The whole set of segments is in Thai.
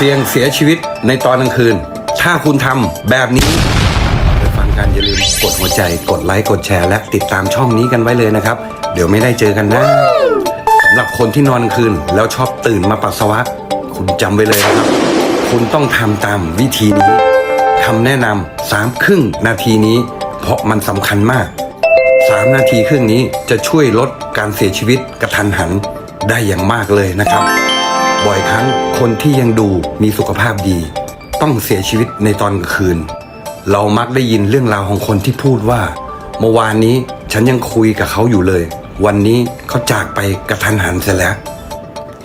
เสี่ยงเสียชีวิตในตอนกลางคืน ถ้าคุณทำแบบนี้ไปฟังกันอย่าลืมกดหัวใจกดไลค์กดแชร์ และติดตามช่องนี้กันไว้เลยนะครับ เดี๋ยวไม่ได้เจอกันนะสำหรับคนที่นอนกลางคืน แล้วชอบตื่นมาปัสสาวะ คุณจำไว้เลยนะครับ คุณต้องทำตามวิธีนี้คำแนะนำสามครึ่งนาทีนี้ เพราะมันสำคัญมาก3นาทีครึ่งนี้จะช่วยลดการเสียชีวิตกระทันหันได้อย่างมากเลยนะครับ บ่อยครั้งคนที่ยังดูมีสุขภาพดี ต้องเสียชีวิตในตอนกลางคืน เรามักได้ยินเรื่องราวของคนที่พูดว่า เมื่อวานนี้ฉันยังคุยกับเขาอยู่เลย วันนี้เขาจากไปกระทันหันเสียแล้ว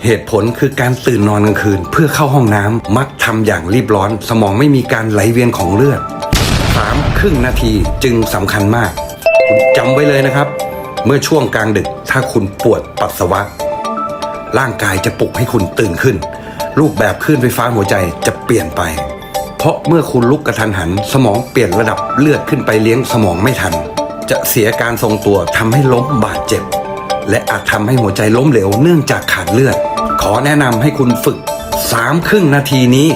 เหตุผลคือการตื่นนอนกลางคืนเพื่อเข้าห้องน้ำมักทำอย่างรีบร้อน สมองไม่มีการไหลเวียนของเลือดสามครึ่งนาทีจึงสำคัญมากจำไว้เลยนะครับ เมื่อช่วงกลางดึกถ้าคุณปวดปัสสาวะ ร่างกายจะปลุกให้คุณตื่นขึ้น รูปแบบคลื่นไฟฟ้าหัวใจจะเปลี่ยนไป เพราะเมื่อคุณลุกกระทันหัน สมองเปลี่ยนระดับเลือดขึ้นไปเลี้ยงสมองไม่ทัน จะเสียการทรงตัวทำให้ล้มบาดเจ็บ และอาจทำให้หัวใจล้มเหลวเนื่องจากขาดเลือด ขอแนะนำให้คุณฝึกสามครึ่งนาทีนี้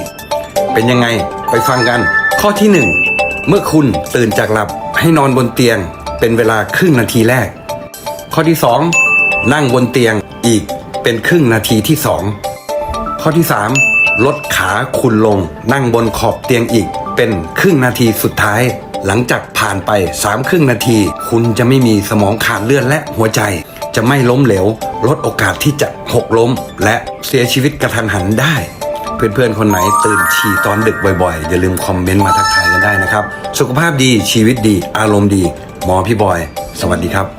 เป็นยังไงไปฟังกัน ข้อที่หนึ่งเมื่อคุณตื่นจากหลับให้นอนบนเตียง เป็นเวลาครึ่งนาทีแรก ข้อที่ 2 นั่งบนเตียงอีก เป็นครึ่งนาทีที่ 2 ข้อที่ 3 ลดขาคุณลง นั่งบนขอบเตียงอีก เป็นครึ่งนาทีสุดท้าย หลังจากผ่านไป3ครึ่งนาที คุณจะไม่มีสมองขาดเลือดและหัวใจ จะไม่ล้มเหลว ลดโอกาสที่จะหกล้ม และเสียชีวิตกระทันหันได้เพื่อนๆ คนไหนตื่นฉี่ตอนดึกบ่อยๆ อย่าลืมคอมเมนต์มาทักทายกันได้นะครับ สุขภาพดีชีวิตดีอารมณ์ดี หมอพี่บอย สวัสดีครับ